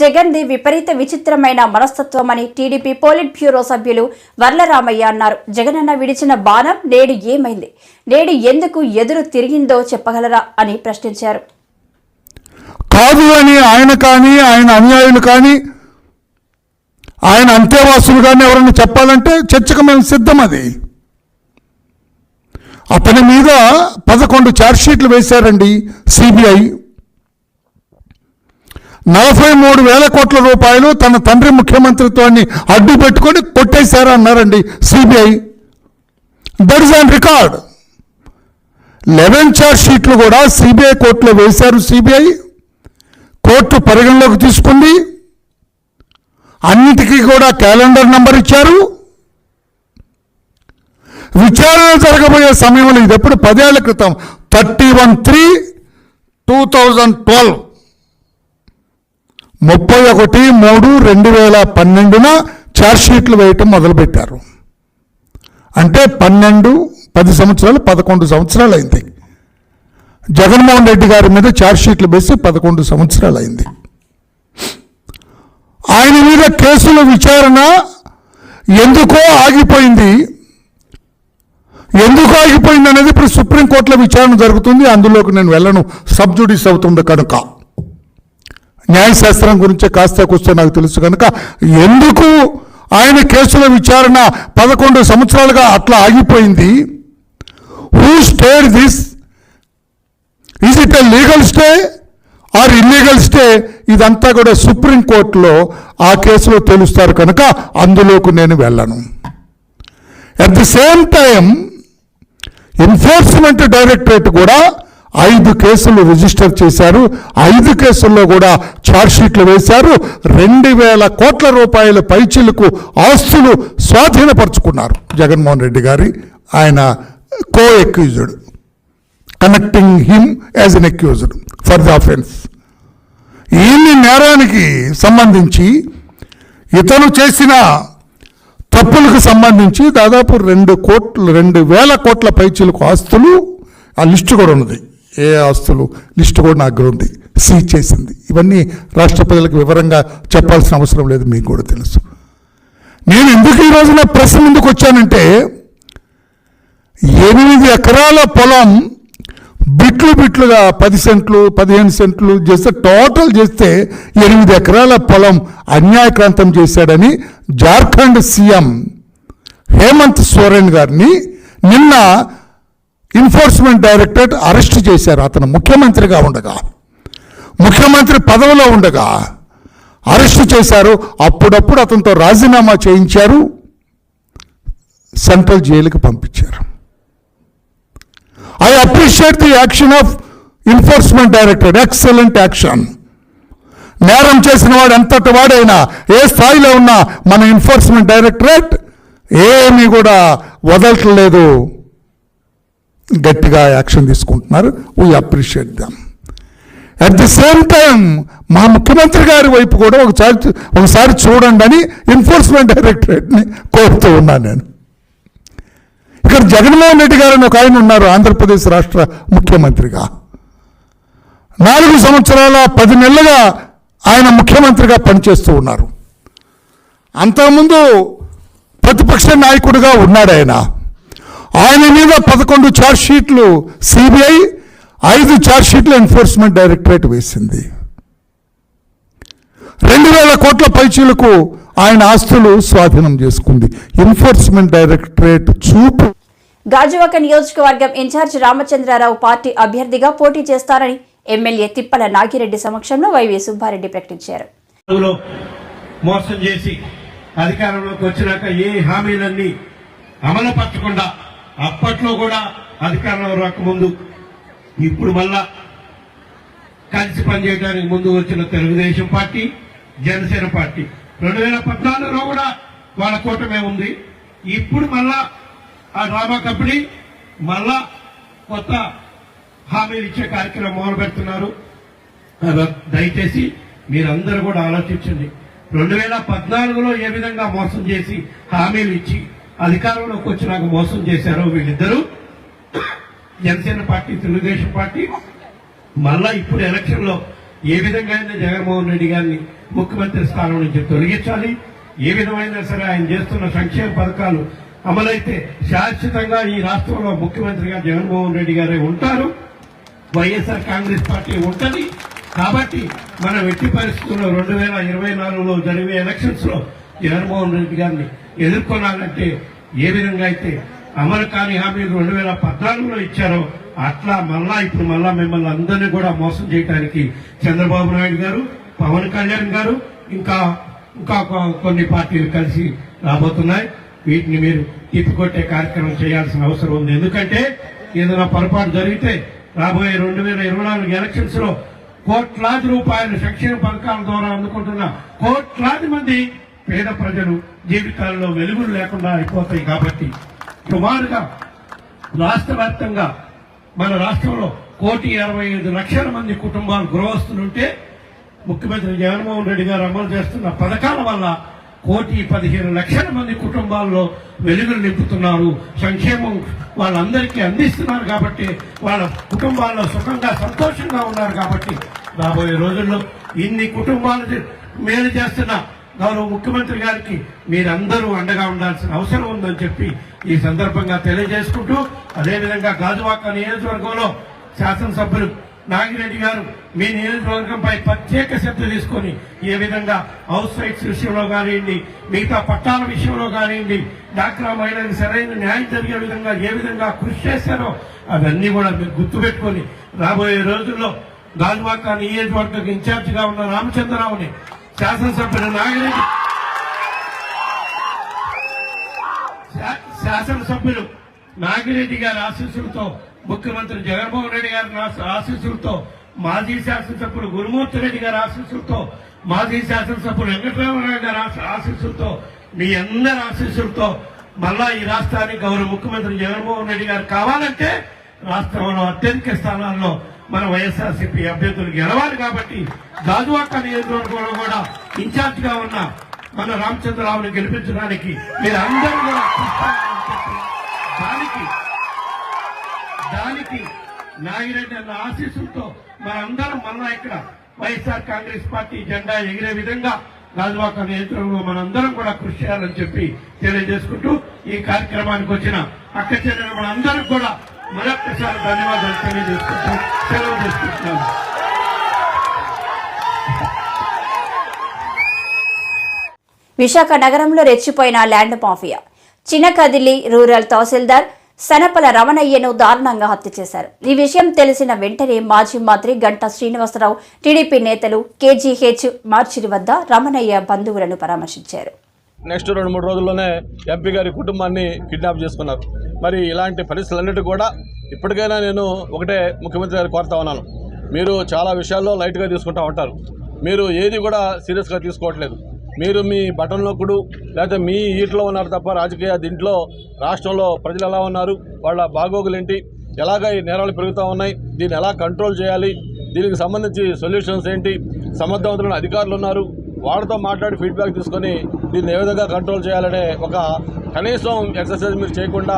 Jagan the విపరీత విచిత్రమైన మనస్తత్వమని TDP polit bureau సభ్యులు వర్లరామయ్య అన్నారు. జగనన్న విడిచిన బాణం నేడు ఏమైంది? నేడు ఎందుకు ఎదురు తిరిగిందో చెప్పగలరా అని ప్రశ్నించారు. కాదు అని ఆయన కానీ ఆయన అనుయాయులు కానీ ఆయన అంతేవాసులు కానీ ఎవరైనా చెప్పాలంటే చర్చకు మేము సిద్ధం అది. అతని మీద పదకొండు ఛార్జ్షీట్లు వేశారండి సిబిఐ. నలభై మూడు వేల కోట్ల రూపాయలు తన తండ్రి ముఖ్యమంత్రిత్వాన్ని అడ్డు పెట్టుకొని కొట్టేశారు అన్నారండి CBI. That is on record eleven charge షీట్లు కూడా సిబిఐ కోర్టులో వేశారు సిబిఐ. కోర్టు పరిగణలోకి తీసుకుంది. అన్నిటికీ కూడా క్యాలెండర్ నంబర్ ఇచ్చారు. విచారణ జరగబోయే సమయంలో ఇది ఎప్పుడు? పదేళ్ళ క్రితం. Thirty one three two thousand twelve. ముప్పై ఒకటి మూడు రెండు వేల పన్నెండున ఛార్జ్షీట్లు వేయటం మొదలుపెట్టారు. అంటే పన్నెండు పది సంవత్సరాలు పదకొండు సంవత్సరాలు అయింది. జగన్మోహన్ రెడ్డి గారి మీద ఛార్జ్షీట్లు వేసి పదకొండు సంవత్సరాలు అయింది. ఆయన మీద కేసుల విచారణ ఎందుకో ఆగిపోయింది. ఎందుకు ఆగిపోయింది అనేది ఇప్పుడు సుప్రీంకోర్టులో విచారణ జరుగుతుంది. అందులోకి నేను వెళ్ళను. సబ్జుడిస్ అవుతుంది కనుక. న్యాయశాస్త్రం గురించి కాస్త కూర్చో నాకు తెలుసు కనుక ఎందుకు ఆయన కేసుల విచారణ పదకొండు సంవత్సరాలుగా అట్లా ఆగిపోయింది? Who stayed this is it a legal stay or illegal stay ఇదంతా కూడా సుప్రీంకోర్టులో ఆ కేసులో తెలుస్తారు కనుక అందులోకి నేను వెళ్ళను. At the same time enforcement directorate కూడా ఐదు కేసులు రిజిస్టర్ చేశారు. ఐదు కేసుల్లో కూడా ఛార్జ్షీట్లు వేశారు. రెండు వేల కోట్ల రూపాయల పైచీలకు ఆస్తులు స్వాధీనపరుచుకున్నారు జగన్మోహన్ రెడ్డి గారి. ఆయన co accused connecting him as an accused for the offence ఈ నేరానికి సంబంధించి ఇతను చేసిన తప్పులకు సంబంధించి దాదాపు రెండు కోట్లు రెండు వేల కోట్ల పైచీలకు ఆస్తులు ఆ లిస్టు కూడా ఉన్నది. ఏ ఆస్తులు లిస్టు కూడా నా దగ్గర ఉంది. సీజ్ చేసింది. ఇవన్నీ రాష్ట్ర ప్రజలకు వివరంగా చెప్పాల్సిన అవసరం లేదు మీకు కూడా తెలుసు. నేను ఎందుకు ఈ రోజున ప్రెస్ ముందుకు వచ్చానంటే ఎనిమిది ఎకరాల పొలం బిట్లు బిట్లుగా పది సెంట్లు పదిహేను సెంట్లు చేస్తే టోటల్ చేస్తే ఎనిమిది ఎకరాల పొలం అన్యాయక్రాంతం చేశాడని జార్ఖండ్ సీఎం హేమంత్ సోరెన్ గారిని నిన్న ఎన్ఫోర్స్మెంట్ డైరెక్టరేట్ అరెస్ట్ చేశారు. అతను ముఖ్యమంత్రిగా ఉండగా ముఖ్యమంత్రి పదవిలో ఉండగా అరెస్ట్ చేశారు. అప్పుడప్పుడు అతనితో రాజీనామా చేయించారు. సెంట్రల్ జైలుకి పంపించారు. I appreciate the action of enforcement director excellent action నేరం చేసిన వాడు ఎంతటి వాడైనా ఏ స్థాయిలో ఉన్నా మన ఎన్ఫోర్స్మెంట్ డైరెక్టరేట్ ఏమీ కూడా వదలట్లేదు. గట్టిగా యాక్షన్ తీసుకుంటున్నారు. We appreciate them at the same time మా ముఖ్యమంత్రి గారి వైపు కూడా ఒకసారి ఒకసారి చూడండి అని ఎన్ఫోర్స్మెంట్ డైరెక్టరేట్ని కోరుతూ ఉన్నాను నేను. ఇక్కడ జగన్మోహన్ రెడ్డి గారు అని ఒక ఆయన ఉన్నారు ఆంధ్రప్రదేశ్ రాష్ట్ర ముఖ్యమంత్రిగా. నాలుగు సంవత్సరాల పది నెలలుగా ఆయన ముఖ్యమంత్రిగా పనిచేస్తూ ఉన్నారు. అంతకుముందు ప్రతిపక్ష నాయకుడిగా ఉన్నాడు ఆయన ఆయన మీద పదకొండు ఛార్జ్ షీట్లు సిబిఐ ఐదు ఛార్జ్ షీట్లు ఎన్ఫోర్స్మెంట్ డైరెక్టరేట్ వేసింది. రెండు వేల కోట్ల పైచీలకు ఆయన ఆస్తులు స్వాధీనం చేసుకుంది. ఎన్ఫోర్స్మెంట్ డైరెక్టరేట్ చూపు. గాజువాక నియోజకవర్గం ఇన్ఛార్జ్ రామచంద్రారావు పార్టీ అభ్యర్థిగా పోటీ చేస్తారని ఎమ్మెల్యే తిప్పల నాగిరెడ్డి సమక్షంలో వైవి సుబ్బారెడ్డి ప్రకటించారు. మోసం చేసి అధికారంలోకి వచ్చినాక ఏ హామీలన్నీ అమలుపరచకుండా అప్పట్లో కూడా అధికారంలో రాకముందు ఇప్పుడు మళ్ళా కలిసి పనిచేయడానికి ముందు వచ్చిన తెలుగుదేశం పార్టీ జనసేన పార్టీ. రెండు వేల పద్నాలుగులో కూడా వాళ్ళ కూటమే ఉంది. ఇప్పుడు మళ్ళా ఆ డ్రామా కంపెనీ మళ్ళా కొత్త హామీలు ఇచ్చే కార్యక్రమం మొదలు పెడుతున్నారు. దయచేసి మీరందరూ కూడా ఆలోచించండి. రెండు వేల పద్నాలుగులో ఏ విధంగా మోసం చేసి హామీలు ఇచ్చి అధికారంలోకి వచ్చినాక మోసం చేశారో వీళ్ళిద్దరూ. Janasena party Telugu Desam party. మళ్ళా ఇప్పుడు ఎలక్షన్లో ఏ విధంగా అయినా జగన్మోహన్ రెడ్డి గారిని ముఖ్యమంత్రి స్థానం నుంచి తొలగించాలి. ఏ విధమైన సరే ఆయన చేస్తున్న సంక్షేమ పథకాలు అమలైతే శాశ్వతంగా ఈ రాష్ట్రంలో ముఖ్యమంత్రిగా జగన్మోహన్ రెడ్డి గారే ఉంటారు. వైఎస్ఆర్ కాంగ్రెస్ పార్టీ ఉంటుంది. కాబట్టి మనం ఎట్టి పరిస్థితుల్లో రెండు వేల ఇరవై నాలుగులో జరిగే ఎలక్షన్స్లో జగన్మోహన్ రెడ్డి గారిని ఎదుర్కొనాలంటే ఏ విధంగా అయితే అమలు కాని హామీలు రెండు వేల పద్నాలుగులో ఇచ్చారో అట్లా మళ్ళా ఇప్పుడు మళ్ళా మిమ్మల్ని అందరినీ కూడా మోసం చేయడానికి చంద్రబాబు నాయుడు గారు పవన్ కళ్యాణ్ గారు ఇంకా ఇంకా కొన్ని పార్టీలు కలిసి రాబోతున్నాయి. వీటిని మీరు తిప్పికొట్టే కార్యక్రమం చేయాల్సిన అవసరం ఉంది. ఎందుకంటే ఏదైనా పొరపాటు జరిగితే రాబోయే రెండు వేల ఇరవై నాలుగు ఎలక్షన్స్లో కోట్లాది రూపాయల సంక్షేమ పథకాల ద్వారా అందుకుంటున్న కోట్లాది మంది పేద ప్రజలు జీవితాల్లో వెలుగులు లేకుండా అయిపోతాయి కాబట్టి సుమారుగా రాష్ట్ర వ్యాప్తంగా మన రాష్ట్రంలో కోటి అరవై ఐదు లక్షల మంది కుటుంబాలు గృహస్థులుంటే ముఖ్యమంత్రి జగన్మోహన్ రెడ్డి గారు అమలు చేస్తున్న పథకాల వల్ల కోటి పదిహేను లక్షల మంది కుటుంబాల్లో వెలుగులు నింపుతున్నారు. సంక్షేమం వాళ్ళందరికీ అందిస్తున్నారు కాబట్టి వాళ్ళ కుటుంబాల్లో సుఖంగా సంతోషంగా ఉన్నారు కాబట్టి రాబోయే రోజుల్లో ఇన్ని కుటుంబాలు మేలు చేస్తున్న గౌరవ ముఖ్యమంత్రి గారికి మీరందరూ అండగా ఉండాల్సిన అవసరం ఉందని చెప్పి ఈ సందర్భంగా తెలియజేసుకుంటూ అదేవిధంగా గాజువాక నియోజకవర్గంలో శాసనసభ్యులు నాగిరెడ్డి గారు మీ నియోజకవర్గంపై ప్రత్యేక శ్రద్ధ తీసుకొని ఏ విధంగా హౌస్ రైట్స్ విషయంలో కానివ్వండి మిగతా పట్టాల విషయంలో కానివ్వండి డాక్రా మహిళలకు సరైన న్యాయం జరిగే విధంగా ఏ విధంగా కృషి చేశారో అవన్నీ కూడా మీరు గుర్తుపెట్టుకొని రాబోయే రోజుల్లో గాజువాక నియోజకవర్గం ఇన్ఛార్జిగా ఉన్న రామచంద్రరావుని శాసనసభ్యులు నాగిరెడ్డి. శా- శాసనసభ్యులు నాగిరెడ్డి గారి ఆశీస్సులతో ముఖ్యమంత్రి జగన్మోహన్ రెడ్డి గారి ఆశీస్సులతో మాజీ శాసనసభ్యులు గురుమూర్తి రెడ్డి గారి ఆశీస్సులతో మాజీ శాసనసభ్యులు వెంకటరామరావు గారి ఆశీస్సులతో మీ అందరి ఆశీస్సులతో మళ్ళా ఈ రాష్ట్రానికి గౌరవ ముఖ్యమంత్రి జగన్మోహన్ రెడ్డి గారు కావాలంటే రాష్ట్రంలో అత్యధిక స్థానాల్లో మన వైఎస్ఆర్సీపీ అభ్యర్థులు గెలవాలి కాబట్టి దాదువాక నియోజకవర్గంలో కూడా ఇన్ఛార్జ్గా ఉన్న మన రామచంద్రరావుని గెలిపించడానికి మీరు అందరూ కూడా దానికి దానికి నాగిరెడ్డి అన్న ఆశీస్సులతో మనందరం మళ్ళా ఇక్కడ వైఎస్ఆర్ కాంగ్రెస్ పార్టీ జెండా ఎగిరే విధంగా గాజువాక నియంత్రణలో మనందరం కూడా కృషి చేయాలని చెప్పి తెలియజేసుకుంటూ ఈ కార్యక్రమానికి వచ్చిన అక్క చెల్లెలు మనందరం కూడా మరొక్కసారి ధన్యవాదాలు తెలియజేస్తున్నాను సెలవు చేసుకుంటున్నాను. విశాఖ నగరంలో రెచ్చిపోయిన ల్యాండ్ మాఫియా. చినకదిలి రూరల్ తహసీల్దార్ సనపల రమణయ్యను దారుణంగా హత్య చేశారు. ఈ విషయం తెలిసిన వెంటనే మాజీ మంత్రి గంటా శ్రీనివాసరావు టీడీపీ నేతలు కేజీహెచ్ మార్చిరి వద్ద రమణయ్య బంధువులను పరామర్శించారు. నెక్స్ట్ రెండు మూడు రోజుల్లోనే ఎంపీ గారి కుటుంబాన్ని కిడ్నాప్ చేసుకున్నారు. మరి ఇలాంటి పరిస్థితులన్నిటి కూడా ఇప్పటికైనా నేను ఒకటే ముఖ్యమంత్రి గారు కోరుతా ఉన్నాను. మీరు చాలా విషయాల్లో లైట్గా తీసుకుంటా ఉంటారు. మీరు ఏది కూడా సీరియస్గా తీసుకోవట్లేదు. మీరు మీ బటన్ నొక్కుడు లేకపోతే మీ ఈట్లో ఉన్నారు తప్ప రాజకీయ దీంట్లో రాష్ట్రంలో ప్రజలు ఎలా ఉన్నారు వాళ్ళ బాగోగులేంటి ఎలాగ ఈ నేరాలు పెరుగుతూ ఉన్నాయి దీన్ని ఎలా కంట్రోల్ చేయాలి దీనికి సంబంధించి సొల్యూషన్స్ ఏంటి సమర్థవంతులైన అధికారులు ఉన్నారు వాళ్ళతో మాట్లాడి ఫీడ్బ్యాక్ తీసుకొని దీన్ని ఏ విధంగా కంట్రోల్ చేయాలనే ఒక కనీసం ఎక్సర్సైజ్ మీరు చేయకుండా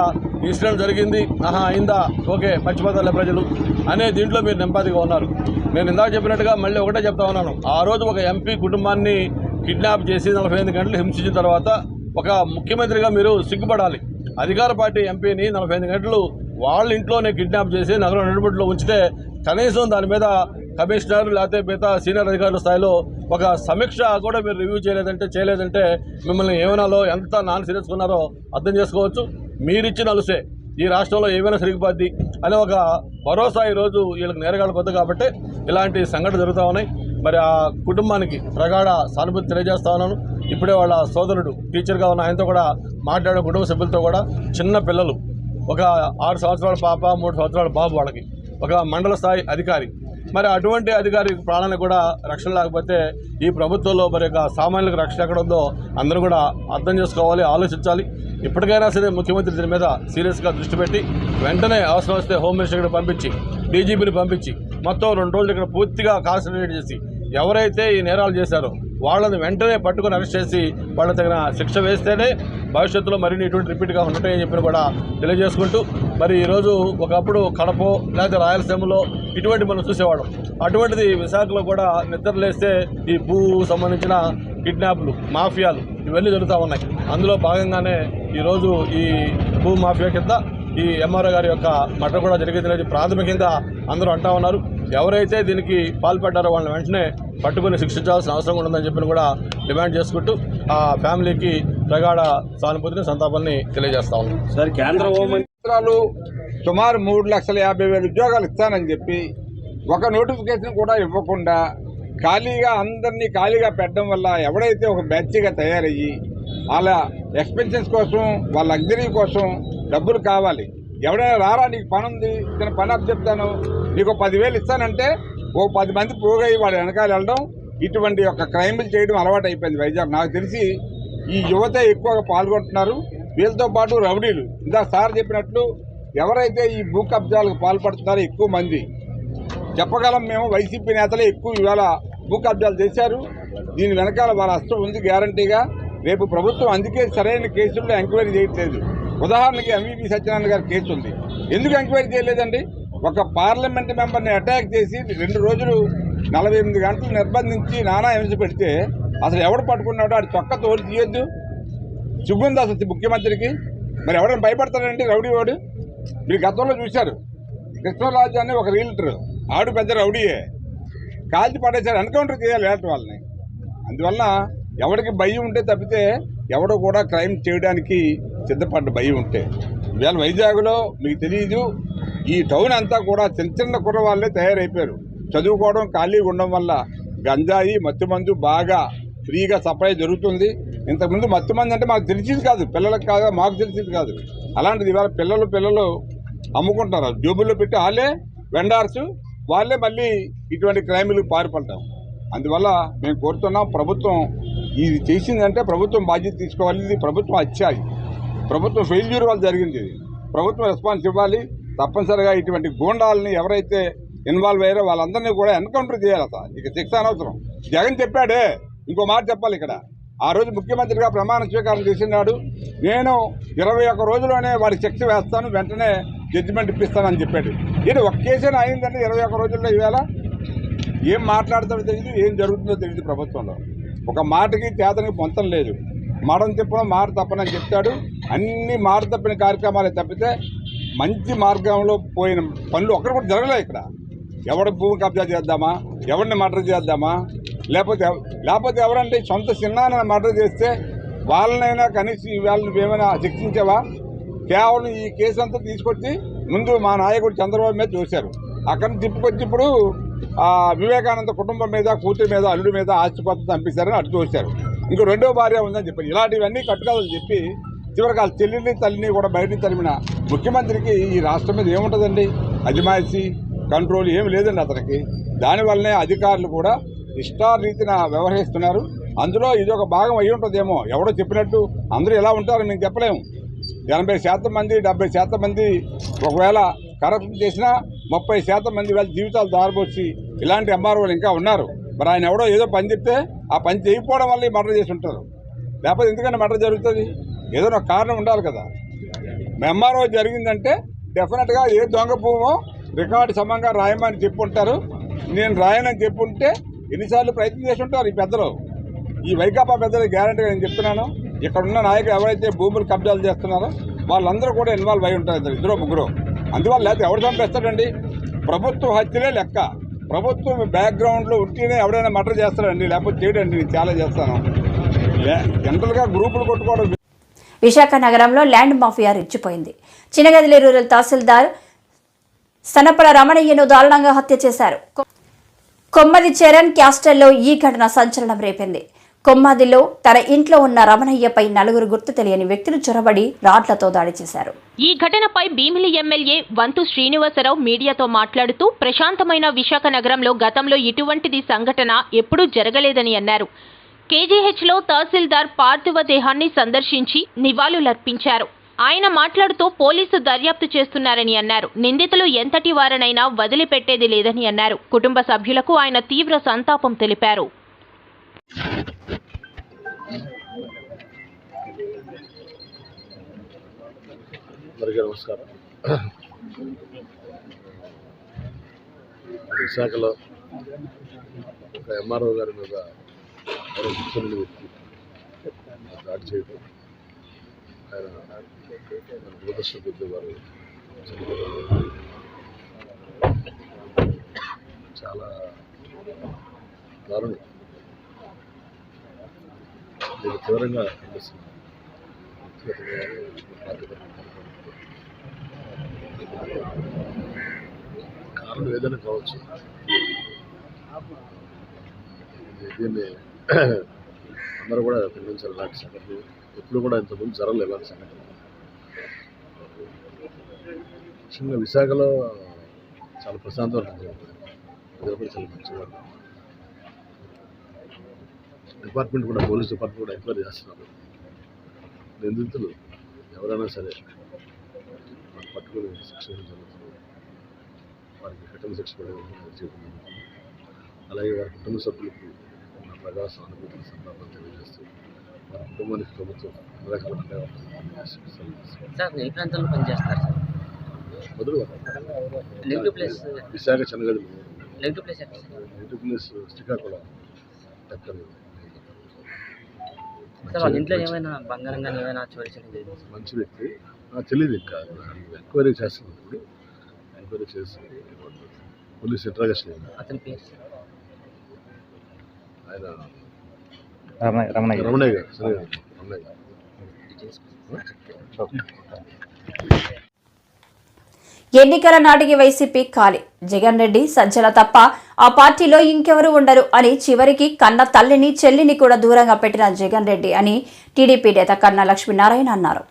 ఇన్సిడెంట్ జరిగింది ఆహా అయిందా? ఓకే పశ్చిమగోదావరి ప్రజలు అనే దీంట్లో మీరు నెమ్మదిగా ఉన్నారు. నేను ఇందాక చెప్పినట్టుగా మళ్ళీ ఒకటే చెప్తా ఉన్నాను. ఆ రోజు ఒక ఎంపీ కుటుంబాన్ని కిడ్నాప్ చేసి నలభై ఐదు గంటలు హింసించిన తర్వాత ఒక ముఖ్యమంత్రిగా మీరు సిగ్గుపడాలి. అధికార పార్టీ ఎంపీని నలభై ఐదు గంటలు వాళ్ళ ఇంట్లోనే కిడ్నాప్ చేసి నగరం నడుబడిలో ఉంచితే కనీసం దాని మీద కమిషనర్ లేకపోతే మిగతా సీనియర్ అధికారుల స్థాయిలో ఒక సమీక్ష కూడా మీరు రివ్యూ చేయలేదంటే చేయలేదంటే మిమ్మల్ని ఏమనాలో ఎంత నాన్ సీరియస్గా ఉన్నారో అర్థం చేసుకోవచ్చు. మీరిచ్చిన అలుసే. ఈ రాష్ట్రంలో ఏమైనా సరిగిపోద్ది అనే ఒక భరోసా ఈరోజు వీళ్ళకి నేరగాళ్ళ కొద్ది కాబట్టి ఇలాంటి సంఘటన జరుగుతూ ఉన్నాయి. మరి ఆ కుటుంబానికి ప్రగాఢ సానుభూతి తెలియజేస్తా ఉన్నాను. ఇప్పుడే వాళ్ళ సోదరుడు టీచర్గా ఉన్న ఆయనతో కూడా మాట్లాడే కుటుంబ సభ్యులతో కూడా చిన్న పిల్లలు ఒక ఆరు సంవత్సరాల పాప మూడు సంవత్సరాల బాబు వాళ్ళకి ఒక మండల స్థాయి అధికారి మరి అటువంటి అధికారి ప్రాణానికి కూడా రక్షణ లేకపోతే ఈ ప్రభుత్వంలో మరి యొక్క సామాన్యులకు రక్షణ ఎక్కడ ఉందో అందరూ కూడా అర్థం చేసుకోవాలి ఆలోచించాలి. ఇప్పటికైనా సరే ముఖ్యమంత్రి దీని మీద సీరియస్గా దృష్టి పెట్టి వెంటనే అవసరం వస్తే హోమ్ మినిస్టర్ ఇక్కడ పంపించి డీజీపీని పంపించి మొత్తం రెండు రోజులు ఇక్కడ పూర్తిగా కాన్సన్ట్రేట్ చేసి ఎవరైతే ఈ నేరాలు చేశారో వాళ్ళని వెంటనే పట్టుకుని అరెస్ట్ చేసి వాళ్ళ తగిన శిక్ష వేస్తేనే భవిష్యత్తులో మరిన్ని ఇటువంటి రిపీట్గా ఉంటాయని చెప్పి కూడా తెలియజేసుకుంటూ మరి ఈరోజు ఒకప్పుడు కడప లేకపోతే రాయలసీమలో ఇటువంటి మనం చూసేవాళ్ళం. అటువంటిది విశాఖలో కూడా నిద్రలేస్తే ఈ భూ సంబంధించిన కిడ్నాప్లు మాఫియాలు ఇవన్నీ జరుగుతూ ఉన్నాయి. అందులో భాగంగానే ఈరోజు ఈ భూ మాఫియా కింద ఈ ఎంఆర్ఓ గారి యొక్క మటర్ కూడా జరిగింది అనేది ప్రాథమికంగా అందరూ అంటా ఉన్నారు. ఎవరైతే దీనికి పాల్పడ్డారో వాళ్ళని వెంటనే పట్టుకుని శిక్షించాల్సిన అవసరం ఉందని చెప్పి కూడా డిమాండ్ చేసుకుంటూ ఆ ఫ్యామిలీకి ప్రగాఢ సానుభూతిని సంతాపాన్ని తెలియజేస్తా ఉన్నాం. సార్ కేంద్ర హోంమంత్రి సంవత్సరాలు సుమారు మూడు లక్షల యాభై వేల ఉద్యోగాలు ఇస్తానని చెప్పి ఒక నోటిఫికేషన్ కూడా ఇవ్వకుండా ఖాళీగా అందరినీ ఖాళీగా పెట్టడం వల్ల ఎవడైతే ఒక బ్యాచ్గా తయారయ్యి వాళ్ళ ఎక్స్పెన్షన్స్ కోసం వాళ్ళ లగ్జరీ కోసం డబ్బులు కావాలి. ఎవడైనా రారా నీకు పని ఉంది నేను పని అప్ చెప్తాను నీకు పదివేలు ఇస్తానంటే ఓ పది మంది పోగై వాడు వెనకాల వెళ్ళడం ఇటువంటి యొక్క క్రైమ్లు చేయడం అలవాటు అయిపోయింది వైజాగ్. నాకు తెలిసి ఈ యువత ఎక్కువగా పాల్గొంటున్నారు. వీళ్ళతో పాటు రౌడీలు. ఇందా సార్ చెప్పినట్లు ఎవరైతే ఈ భూ కబ్జాలకు పాల్పడుతున్నారో ఎక్కువ మంది. చెప్పగలం మేము వైసీపీ నేతలే ఎక్కువ ఇవాళ భూ కబ్జాలు చేశారు. దీని వెనకాల వాళ్ళ అస్త్రం ఉంది గ్యారంటీగా. రేపు ప్రభుత్వం అందుకే సరైన కేసుల్లో ఎంక్వైరీ చేయట్లేదు. ఉదాహరణకి ఎంవీపీ సత్యనారాయణ గారి కేసు ఉంది. ఎందుకు ఎంక్వైరీ చేయలేదండి? ఒక పార్లమెంట్ మెంబర్ని అటాక్ చేసి రెండు రోజులు నలభై ఎనిమిది గంటలు నిర్బంధించి నానా హింస పెడితే అసలు ఎవడు పట్టుకున్నాడో ఆడు చొక్క తోలు తీయొద్దు. సిగ్గుంది అసలు ముఖ్యమంత్రికి. మరి ఎవరైనా భయపడతాడండి రౌడీ వాడు? మీరు గతంలో చూశారు. కృష్ణరాజు అని ఒక రీల్టర్ ఆడు పెద్ద రౌడీయే. కాల్చి పడేశారు ఎన్కౌంటర్ చేయాలి ఇలాంటి వాళ్ళని. అందువల్ల ఎవరికి భయం ఉంటే తప్పితే ఎవడో కూడా క్రైమ్ చేయడానికి సిద్ధపడ్డ భయం ఉంటే. ఇవాళ వైజాగ్లో మీకు తెలియదు ఈ టౌన్ అంతా కూడా చిన్న చిన్న కుర్రవాళ్ళే తయారైపోయారు. చదువుకోవడం ఖాళీగా ఉండడం వల్ల గంజాయి మత్తుమందు బాగా ఫ్రీగా సప్లై జరుగుతుంది. ఇంతకుముందు మత్తుమంది అంటే మాకు తెలిసింది కాదు. పిల్లలకు కాదు మాకు తెలిసింది కాదు. అలాంటిది ఇవాళ పిల్లలు పిల్లలు అమ్ముకుంటారు జోబుల్లో పెట్టి వాళ్ళే వెండార్స్ వాళ్ళే మళ్ళీ ఇటువంటి క్రైములకు పారిపడ్డాం అందువల్ల మేము కోరుతున్నాం ప్రభుత్వం ఇది చేసిందంటే ప్రభుత్వం బాధ్యత తీసుకోవాలి. ఇది ప్రభుత్వం వచ్చాయి ప్రభుత్వం ఫెయిల్యూర్ వల్ల జరిగింది. ప్రభుత్వం రెస్పాన్స్ ఇవ్వాలి. తప్పనిసరిగా ఇటువంటి గూండాలని ఎవరైతే ఇన్వాల్వ్ అయ్యారో వాళ్ళందరినీ కూడా ఎన్కౌంటర్ చేయాలి అసలు. ఇక శిక్ష అనవసరం. జగన్ చెప్పాడే ఇంకో మాట చెప్పాలి ఇక్కడ. ఆ రోజు ముఖ్యమంత్రిగా ప్రమాణ స్వీకారం చేసినాడు నేను ఇరవై ఒక్క రోజుల్లోనే వాడికి శిక్ష వేస్తాను వెంటనే జడ్జిమెంట్ ఇప్పిస్తానని చెప్పాడు. ఇది ఒక్క కేసే అయిందంటే ఇరవై ఒక్క రోజుల్లో ఈవేళ ఏం మాట్లాడతాడో తెలియదు ఏం జరుగుతుందో తెలియదు ప్రభుత్వంలో. ఒక మాటకి చేతనికి పొంతం లేదు. మడం తిప్పడం మాట తప్పనని చెప్తాడు. అన్ని మాట తప్పిన కార్యక్రమాలే తప్పితే మంచి మార్గంలో పోయిన పనులు ఒక్కరు కూడా జరగలేదు ఇక్కడ. ఎవడ భూమి కబ్జా చేద్దామా? ఎవరిని మర్డర్ చేద్దామా? లేకపోతే లేకపోతే ఎవరంటే సొంత చిన్నాన్న మర్డర్ చేస్తే వాళ్ళనైనా కనీసం వాళ్ళని ఏమైనా శిక్షించావా? కేవలం ఈ కేసు అంతా తీసుకొచ్చి ముందు మా నాయకుడు చంద్రబాబు మీద చూశారు. అక్కడ తిప్పుకొచ్చి ఇప్పుడు వివేకానంద కుటుంబం మీద కూతురి మీద అల్లుడి మీద ఆస్తిపత్రం చంపేశారని అటు చూశారు. ఇంకో రెండో భార్య ఉందని చెప్పారు. ఇలాంటివన్నీ కట్టుకోవాలని చెప్పి చివరికి వాళ్ళ చెల్లిని తల్లిని కూడా బయట తరిమిన ముఖ్యమంత్రికి ఈ రాష్ట్రం మీద ఏముంటుందండి? అజమాయిషీ కంట్రోల్ ఏమి లేదండి అతనికి. దానివల్లనే అధికారులు కూడా ఇష్టారీతిన వ్యవహరిస్తున్నారు. అందులో ఇది ఒక భాగం అయి ఉంటుందేమో. ఎవడో చెప్పినట్టు అందరూ ఎలా ఉంటారో మేము చెప్పలేము. ఎనభై శాతం మంది డెబ్బై శాతం మంది ఒకవేళ కరప్షన్ చేసినా ముప్పై శాతం మంది వాళ్ళ జీవితాలు దారిపోసి ఇలాంటి ఎంఆర్ఓలు ఇంకా ఉన్నారు. మరి ఆయన ఎవడో ఏదో పని చెప్తే ఆ పని చేయకపోవడం వల్ల ఈ మర్డర్ చేసి ఉంటారు. లేకపోతే ఎందుకంటే మర్డర్ జరుగుతుంది? ఏదో ఒక కారణం ఉండాలి కదా. ఎంఆర్ఓ జరిగిందంటే డెఫినెట్గా ఏ దొంగ పువ్వో రికార్డు సమంగా రాయమని చెప్పుంటారు. నేను రాయనని చెప్పుంటే ఎన్నిసార్లు ప్రయత్నం చేసి ఉంటారు ఈ పెద్దలు. ఈ వైకాపా పెద్దలు గ్యారంటీగా నేను చెప్తున్నాను. ఇక్కడ ఉన్న నాయకులు ఎవరైతే భూములు కబ్జాలు చేస్తున్నారో వాళ్ళందరూ కూడా ఇన్వాల్వ్ అయి ఉంటారు ఇద్దరు ఇద్దరు ముగ్గురు. అందువల్ల లేకపోతే ఎవరు చంపేస్తాడండి? ప్రభుత్వ హత్యలే లెక్క. ప్రభుత్వం బ్యాక్గ్రౌండ్లో ఉంటేనే ఎవడైనా మటర్ చేస్తాడండి? లేకపోతే చేయడండి నేను చాలా చేస్తాను. జనరల్గా గ్రూపులు కొట్టుకోవడం విశాఖ నగరంలో ల్యాండ్ మాఫియా రెచ్చిపోయింది. చినగదిలి రూరల్ తహసీల్దార్ సనపల రమణయ్యను దారుణంగా హత్య చేశారు. కొమ్మది చరణ్ క్యాస్టల్లో ఈ ఘటన సంచలనం రేపింది. కొమ్మదిలో తన ఇంట్లో ఉన్న రమణయ్యపై నలుగురు గుర్తు తెలియని వ్యక్తులు చొరబడి రాడ్లతో దాడి చేశారు. ఈ ఘటనపై భీమిలి ఎమ్మెల్యే వంతు శ్రీనివాసరావు మీడియాతో మాట్లాడుతూ ప్రశాంతమైన విశాఖ నగరంలో గతంలో ఇటువంటిది సంఘటన ఎప్పుడూ జరగలేదని అన్నారు. కేజీహెచ్లో తహసీల్దార్ పార్థివ దేహాన్ని సందర్శించి నివాళులర్పించారు. ఆయన మాట్లాడుతూ పోలీసు దర్యాప్తు చేస్తున్నారని అన్నారు. నిందితులు ఎంతటి వారనైనా వదిలిపెట్టేది లేదని అన్నారు. కుటుంబ సభ్యులకు ఆయన తీవ్ర సంతాపం తెలిపారు. నమస్కారం. విశాఖలో ఒక ఎంఆర్ఓ గారి మీద వ్యక్తి దాడి చేయడం ఆయన మన వారు చాలా దారుణం. నేను తీవ్రంగా కారణం ఏదైనా కావచ్చు. దీన్ని అందరూ కూడా ఖండించాలి. లాంటి సంగతి ఎప్పుడు కూడా ఇంతకుముందు జరగలేదు ఇలాంటి సంఘటన. ముఖ్యంగా విశాఖలో చాలా ప్రశాంతంగా జరుగుతుంది. ప్రజలు కూడా చాలా మంచివాళ్ళు డిపార్ట్మెంట్ కూడా పోలీస్ డిపార్ట్మెంట్ కూడా ఎంక్వైరీ చేస్తున్నారు. నిందితులు ఎవరైనా సరే వాళ్ళు పట్టుకుని శిక్షణ జరుగుతుంది. వారికి కఠిన శిక్ష చేయడం అలాగే వారి కుటుంబ సభ్యులకు నా ప్రజా సానుభూతి సందర్భం తెలియజేస్తూ కుటుంబానికి ప్రభుత్వం అన్ని రకాల సార్ ఏ ప్రాంతంలో పనిచేస్తారు సార్? మొదలు negative place Visakha Chenagadi negative place ఎక్కడ sir? Negative place Srikakulam. Sir వాళ్ళ ఇంట్లో ఏమైనా బంగారం కానీ ఏమైనా చోరీ చేయడం మంచి వ్యక్తి. తెలియదు ఇంకా. ఎంక్వైరీ చేస్తున్నాం ఇప్పుడు. ఎంక్వైరీ చేసి పోలీస్ ఇంట్రాగేషన్ అతని పేరు? సార్ ఆయన రమణయ్య. రమణయ్య. గారు సరే. రమణయ్య గారు డీటెయిల్స్ ఎన్నికల నాటికి వైసీపీ ఖాళీ. జగన్ రెడ్డి సజ్జల తప్ప ఆ పార్టీలో ఇంకెవరు ఉండరు అని చివరికి కన్న తల్లిని చెల్లిని కూడా దూరంగా పెట్టిన జగన్ రెడ్డి అని టీడీపీ నేత కన్నా లక్ష్మీనారాయణ అన్నారు.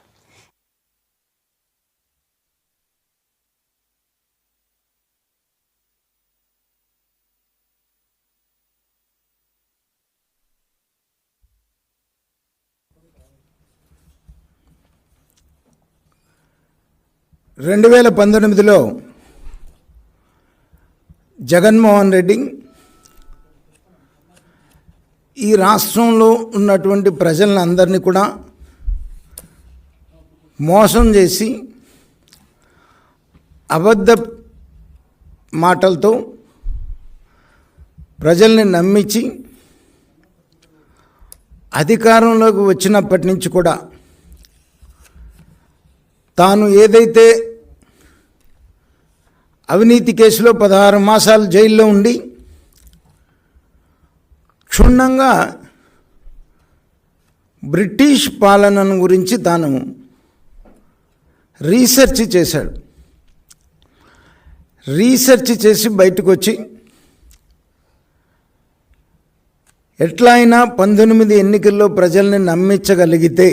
రెండు వేల పంతొమ్మిదిలో జగన్మోహన్ రెడ్డి ఈ రాష్ట్రంలో ఉన్నటువంటి ప్రజలందరినీ కూడా మోసం చేసి అబద్ధ మాటలతో ప్రజల్ని నమ్మించి అధికారంలోకి వచ్చినప్పటి నుంచి కూడా తాను ఏదైతే అవినీతి కేసులో పదహారు మాసాలు జైల్లో ఉండి క్షుణ్ణంగా బ్రిటిష్ పాలనను గురించి తాను రీసెర్చ్ చేశాడు. రీసెర్చ్ చేసి బయటకు వచ్చి ఎట్లా అయినా పంతొమ్మిది ఎన్నికల్లో ప్రజల్ని నమ్మించగలిగితే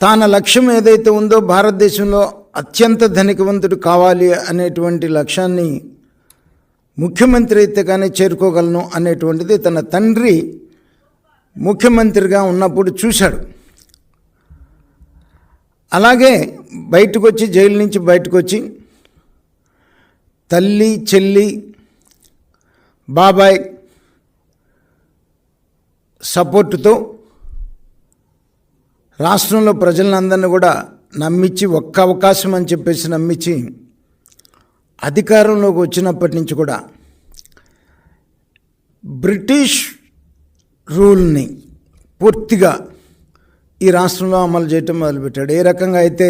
తాన లక్ష్యం ఏదైతే ఉందో భారతదేశంలో అత్యంత ధనికవంతుడు కావాలి అనేటువంటి లక్ష్యాన్ని ముఖ్యమంత్రి అయితే కానీ చేరుకోగలను అనేటువంటిది తన తండ్రి ముఖ్యమంత్రిగా ఉన్నప్పుడు చూశాడు. అలాగే బయటకు వచ్చి జైలు నుంచి బయటకు వచ్చి తల్లి చెల్లి బాబాయ్ సపోర్టుతో రాష్ట్రంలో ప్రజలందరినీ కూడా నమ్మించి ఒక్క అవకాశం అని చెప్పేసి నమ్మించి అధికారంలోకి వచ్చినప్పటి నుంచి కూడా బ్రిటిష్ రూల్ని పూర్తిగా ఈ రాష్ట్రంలో అమలు చేయటం మొదలుపెట్టాడు. ఏ రకంగా అయితే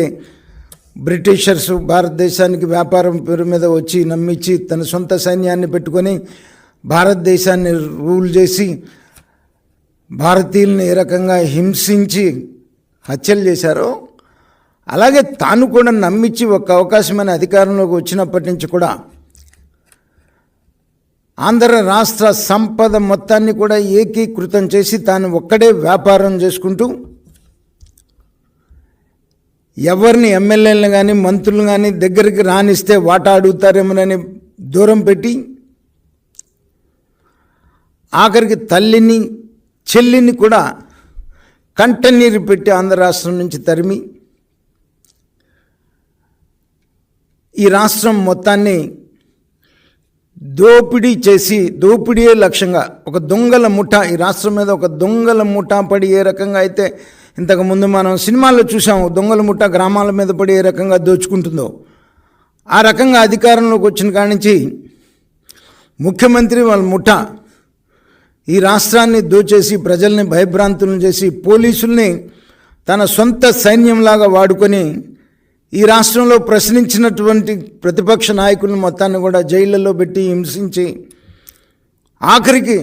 బ్రిటిషర్స్ భారతదేశానికి వ్యాపారం పేరు మీద వచ్చి నమ్మించి తన సొంత సైన్యాన్ని పెట్టుకొని భారతదేశాన్ని రూల్ చేసి భారతీయుల్ని ఏ రకంగా హింసించి హత్యలు చేశారో అలాగే తాను కూడా నమ్మించి ఒక అవకాశమైన అధికారంలోకి వచ్చినప్పటి నుంచి కూడా ఆంధ్ర రాష్ట్ర సంపద మొత్తాన్ని కూడా ఏకీకృతం చేసి తాను ఒక్కడే వ్యాపారం చేసుకుంటూ ఎవరిని ఎమ్మెల్యేలను కానీ మంత్రులు కానీ దగ్గరికి రానిస్తే వాటా అడుగుతారేమోనని దూరం పెట్టి ఆఖరికి తల్లిని చెల్లిని కూడా కంటనీరు పెట్టి ఆంధ్ర రాష్ట్రం నుంచి తరిమి ఈ రాష్ట్రం మొత్తాన్ని దోపిడీ చేసి దోపిడీయే లక్ష్యంగా? ఒక దొంగల ముఠ ఈ రాష్ట్రం మీద ఒక దొంగల ముఠా పడి ఏ రకంగా అయితే ఇంతకుముందు మనం సినిమాల్లో చూసాము దొంగల ముఠ గ్రామాల మీద పడి ఏ రకంగా దోచుకుంటుందో ఆ రకంగా అధికారంలోకి వచ్చిన కాడి నుంచి ముఖ్యమంత్రి వాళ్ళ ముఠ ఈ రాష్ట్రాన్ని దోచేసి ప్రజల్ని భయభ్రాంతులను చేసి పోలీసుల్ని తన సొంత సైన్యంలాగా వాడుకొని ఈ రాష్ట్రంలో ప్రశ్నించినటువంటి ప్రతిపక్ష నాయకులను మొత్తాన్ని కూడా జైళ్ళల్లో పెట్టి హింసించి ఆఖరికి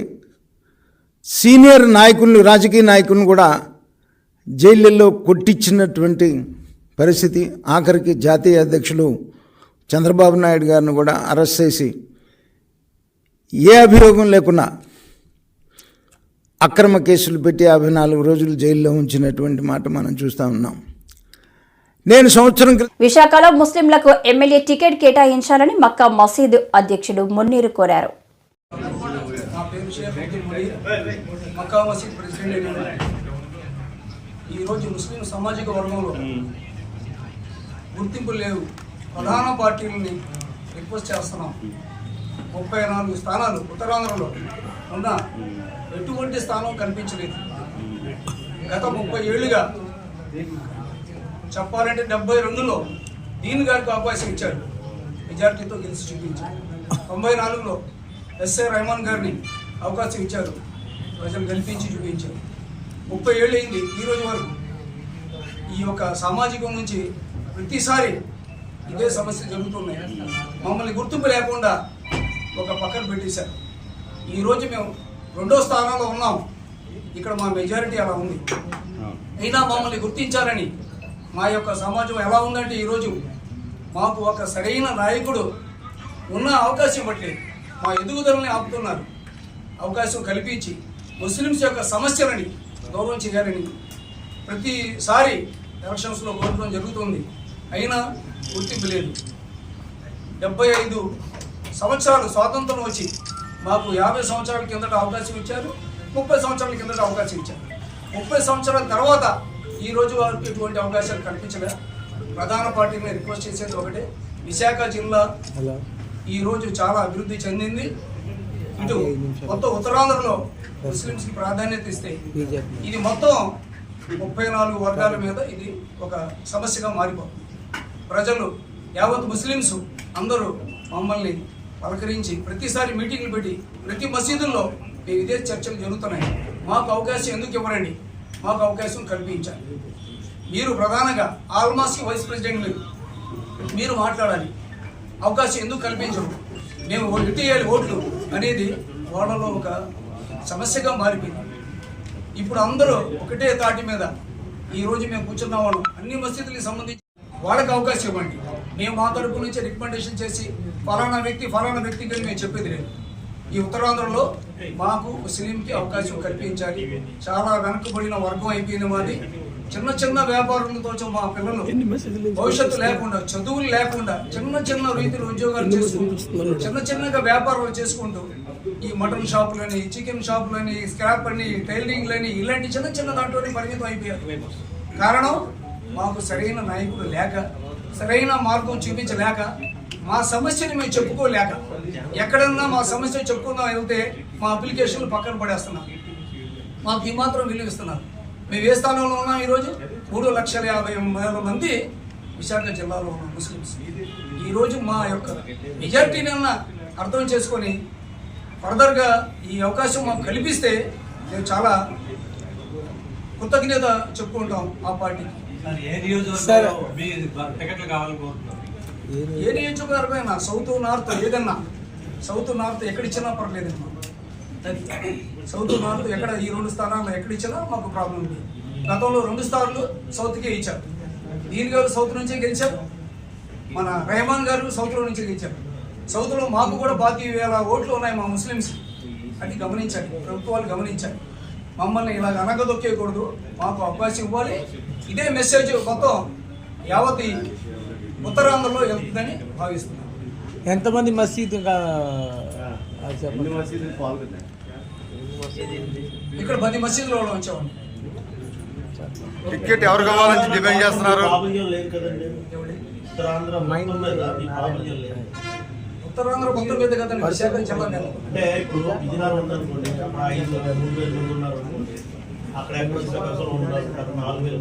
సీనియర్ నాయకులను రాజకీయ నాయకులను కూడా జైళ్ళల్లో కొట్టించినటువంటి పరిస్థితి ఆఖరికి జాతీయ అధ్యక్షులు చంద్రబాబు నాయుడు గారిని కూడా అరెస్ట్ చేసి ఏ అభియోగం లేకుండా అక్రమ కేసులు పెట్టి యాభై నాలుగు రోజులు జైల్లో ఉంచినటువంటి మాట మనం చూస్తూ ఉన్నాం. నేను సంవత్సరం విశాఖలో ముస్లింలకు ఎమ్మెల్యే టికెట్ కేటాయించాలని మక్కా మసీదు అధ్యక్షుడు మున్నీరు కోరారు. ఈరోజు ముస్లిం సామాజిక వర్గంలో గుర్తింపు లేవు. ప్రధాన పార్టీలని రిక్వెస్ట్ చేస్తున్నాం. ముప్పై నాలుగు స్థానాలు ఉత్తరాంధ్రలో ఉన్న ఎటువంటి స్థానం కనిపించలేదు. గత ముప్పై ఏళ్ళుగా చెప్పాలంటే డెబ్బై రెండులో దీని గారికి అవకాశం ఇచ్చారు మెజార్టీతో గెలిచి చూపించారు తొంభై నాలుగులో ఎస్ఏ రెహమాన్ గారిని అవకాశం ఇచ్చారు. ప్రజలు గెలిపించి చూపించారు. ముప్పై ఏళ్ళు అయింది ఈరోజు వరకు. ఈ యొక్క సామాజికం నుంచి ప్రతిసారి ఇదే సమస్య జరుగుతున్నాయి. మమ్మల్ని గుర్తింపు లేకుండా ఒక పక్కన పెట్టేశారు. ఈరోజు మేము రెండో స్థానంలో ఉన్నాం. ఇక్కడ మా మెజారిటీ అలా ఉంది. అయినా మమ్మల్ని గుర్తించాలని మా యొక్క సమాజం ఎలా ఉందంటే ఈరోజు మాకు ఒక సరైన నాయకుడు ఉన్న అవకాశం బట్టి మా ఎదుగుదలని ఆపుతున్నారు. అవకాశం కల్పించి ముస్లిమ్స్ యొక్క సమస్యలని గౌరవం చేయాలని ప్రతిసారి ఎలక్షన్స్లో కోరడం జరుగుతుంది. అయినా గుర్తింపు లేదు. డెబ్బై ఐదు సంవత్సరాలు స్వాతంత్రం వచ్చి మాకు యాభై సంవత్సరాల కిందట అవకాశం ఇచ్చారు ముప్పై సంవత్సరాల కిందట అవకాశం ఇచ్చారు. ముప్పై సంవత్సరాల తర్వాత ఈ రోజు వరకు ఎటువంటి అవకాశాలు కల్పించలే ప్రధాన పార్టీని రిక్వెస్ట్ చేసేది ఒకటే. విశాఖ జిల్లా ఈ రోజు చాలా అభివృద్ధి చెందింది. ఇటు మొత్తం ఉత్తరాంధ్రలో ముస్లింస్కి ప్రాధాన్యత ఇస్తే ఇది మొత్తం ముప్పై నాలుగు వర్గాల మీద ఇది ఒక సమస్యగా మారిపోతుంది. ప్రజలు యావత్ ముస్లిమ్స్ అందరూ మమ్మల్ని పలకరించి ప్రతిసారి మీటింగ్లు పెట్టి ప్రతి మసీదుల్లో ఇదే చర్చలు జరుగుతున్నాయి. మాకు అవకాశం ఎందుకు ఇవ్వరండి? మాకు అవకాశం కల్పించాలి. మీరు ప్రధానంగా ఆల్మాస్కి వైస్ ప్రెసిడెంట్ మీరు. మీరు మాట్లాడాలి. అవకాశం ఎందుకు కల్పించరు మేము ఎటు వేయాలి ఓట్లు అనేది వాళ్ళలో ఒక సమస్యగా మారిపోయింది. ఇప్పుడు అందరూ ఒకటే తాటి మీద ఈరోజు మేము కూర్చున్న వాళ్ళం అన్ని మసీదులకు సంబంధించి వాళ్ళకి అవకాశం ఇవ్వండి. మేము మా తరపు నుంచి రికమెండేషన్ చేసి ఫలానా వ్యక్తి ఫలానా వ్యక్తికి అని మేము చెప్పేది లేదు. ఈ ఉత్తరాంధ్రలో మాకు ముస్లింకి అవకాశం కల్పించాలి. చాలా వెనకబడిన వర్గం అయిపోయింది మాది. చిన్న చిన్న వ్యాపారులతో మా పిల్లలు. భవిష్యత్తు లేకుండా చదువులు లేకుండా చిన్న చిన్న రీతిలో ఉద్యోగాలు చేసుకుంటూ చిన్న చిన్నగా వ్యాపారాలు చేసుకుంటూ ఈ మటన్ షాపులని చికెన్ షాపులని స్క్రాప్ అని టైలరింగ్లని ఇలాంటి చిన్న చిన్న దాంట్లోనే పరిమితం అయిపోయారు. కారణం మాకు సరైన నాయకుడు లేక సరైన మార్గం చూపించలేక మా సమస్యని మేము చెప్పుకోలేక ఎక్కడన్నా మా సమస్య చెప్పుకుందాం వెళ్తే మా అప్లికేషన్లు పక్కన పడేస్తున్నాం మాకు ఈ మాత్రం మేము ఏ స్థానంలో ఉన్నాం ఈరోజు? మూడు లక్షల యాభై వేల మంది విశాఖ జిల్లాలో ఉన్న ముస్లిమ్స్. ఈరోజు మా యొక్క మెజార్టీని అన్న అర్థం చేసుకొని ఫర్దర్గా ఈ అవకాశం మాకు కల్పిస్తే మేము చాలా కృతజ్ఞత చెప్పుకుంటాం ఆ పార్టీకి. ఏ నియోజకవర్గమైనా సౌత్ నార్త్ ఏదన్నా సౌత్ నార్త్ ఎక్కడిచ్చినా పర్లేదమ్మా అది సౌత్ నార్త్ ఎక్కడ ఈ రెండు స్థానాల్లో ఎక్కడిచ్చినా మాకు ప్రాబ్లం ఉంది గతంలో రెండు స్థానాలు సౌత్కే ఇచ్చారు. దీని గారు సౌత్ నుంచే గెలిచారు. మన రెహమాన్ గారు సౌత్లో నుంచి గెలిచారు. సౌత్లో మాకు కూడా బాకీ వేల ఓట్లు ఉన్నాయి మా ముస్లిమ్స్. అది గమనించాలి. ప్రభుత్వాలు గమనించాలి. మమ్మల్ని ఇలాగ అనగదొక్కేయకూడదు. మాకు అవకాశం ఇవ్వాలి. ఇదే మెసేజ్ మొత్తం యావత్ ఉత్తరాంధ్రలో వెళ్తుందని భావిస్తున్నాను ఎంతమంది మసీదు చెప్పండి. ఇక్కడ పది మసీదులో వచ్చామండి టికెట్ ఎవరు కావాలని డిమాండ్ చేస్తున్నారు? ఉత్తరాంధ్ర మొత్తం మీద కదండి విశాఖ జిల్లా నేను అంటే ఇప్పుడు విజయనగరం ఉందనుకోండి అక్కడ ఐదు మూడు వేల మంది ఉన్నారు అనుకోండి అక్కడ ఎక్కడ నాలుగు వేలు